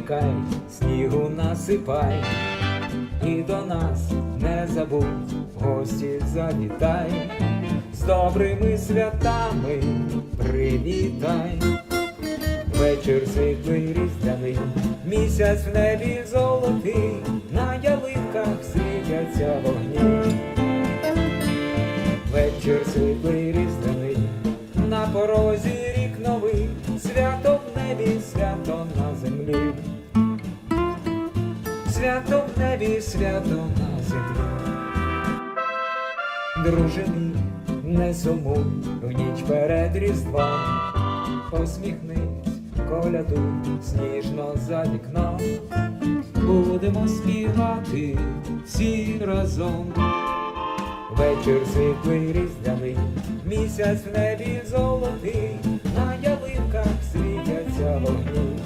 чекай, снігу насипай, і до нас не забудь, гості завітай, з добрими святами привітай. Вечір світлий різдвяний, місяць в небі золотий, на ялинках світяться вогні. Вечір світлий різдвяний, Свято в небі, свято на землі. Друже мій, не сумуй в ніч перед різдвом, посміхнись, колядуй сніжно за вікном, будемо співати всі разом. Вечір світлий різдвяний, місяць в небі золотий, на ялинках світяться вогні.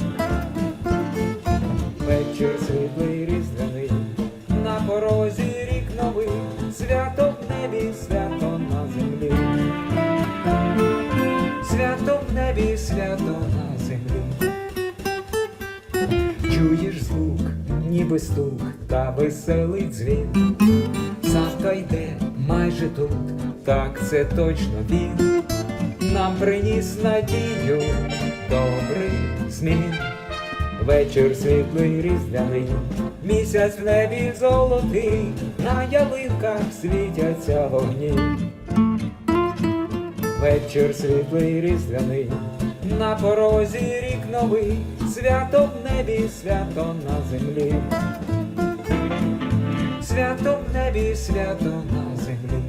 Вечір світлий ніби стук та веселий дзвін. Савка йде майже тут, так це точно він. Нам приніс надію, добрий змін. Вечір світлий різдвяний, місяць в небі золотий, на ялинках світяться вогні. Вечір світлий різдвяний, на порозі рік новий, свято в небі, свято на землі. Свято в небі, свято на землі.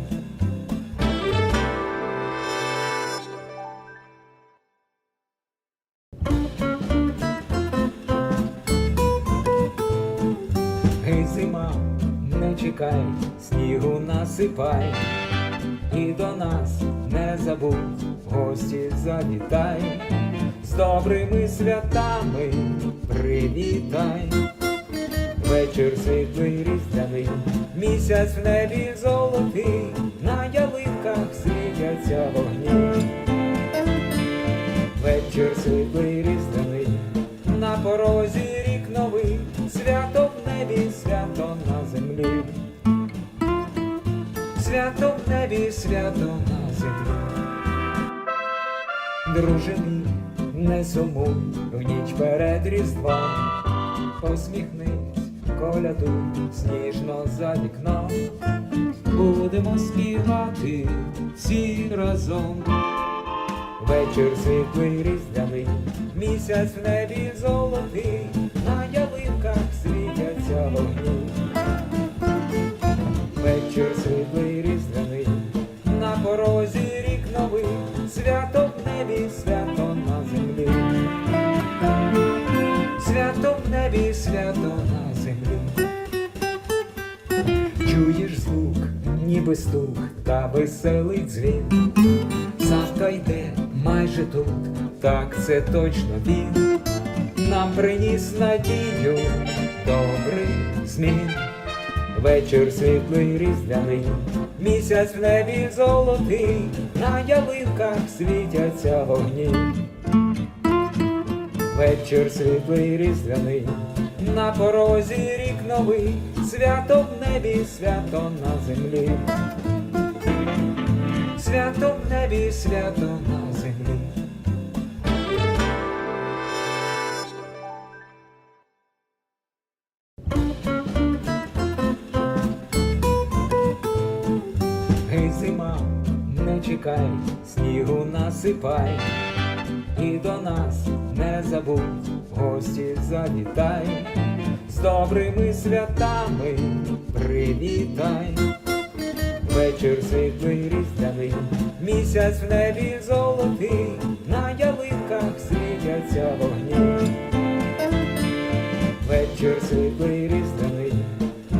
Гей, зима, не чекай, снігу насипай, і до нас не забудь, в гості завітай, з добрими святами привітай. Вечір світлий різдвяний, місяць в небі золотий, на ялинках світяться вогні. Вечір світлий різдвяний, на порозі рік новий, свято в небі, свято на землі. Свято в небі, свято на Друже мій, не сумуй в ніч перед різдвом, посміхнись, колядуй сніжно за вікном, будемо співати всі разом. Вечір світлий різдвяний, місяць в небі золотий, на ялинках світяться вогні. Небі, свято на землі. Чуєш звук, ніби стук та веселий дзвін. Савка йде майже тут, так це точно він. Нам приніс надію, добрий змін. Вечір світлий різдвяний, місяць в небі золотий, на ялинках світяться вогні. Вечір світлий різдвяний, на порозі рік новий, свято в небі, свято на землі. Свято в небі, свято на землі. Зима, не чекай, снігу насипай, і до нас не забудь, в гості завітай, з добрими святами привітай. Вечір світлий різдвяний, місяць в небі золотий, на ялинках світяться вогні. Вечір світлий різдвяний,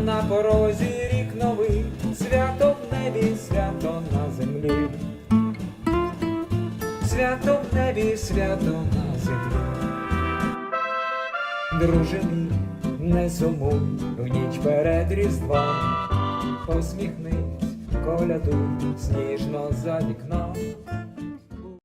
на порозі рік новий, свято в небі, свято на землі. Свято в небі, свято на землі. Друже не сумуй в ніч перед різдвом, посміхнись, колядуй сніжно за вікном.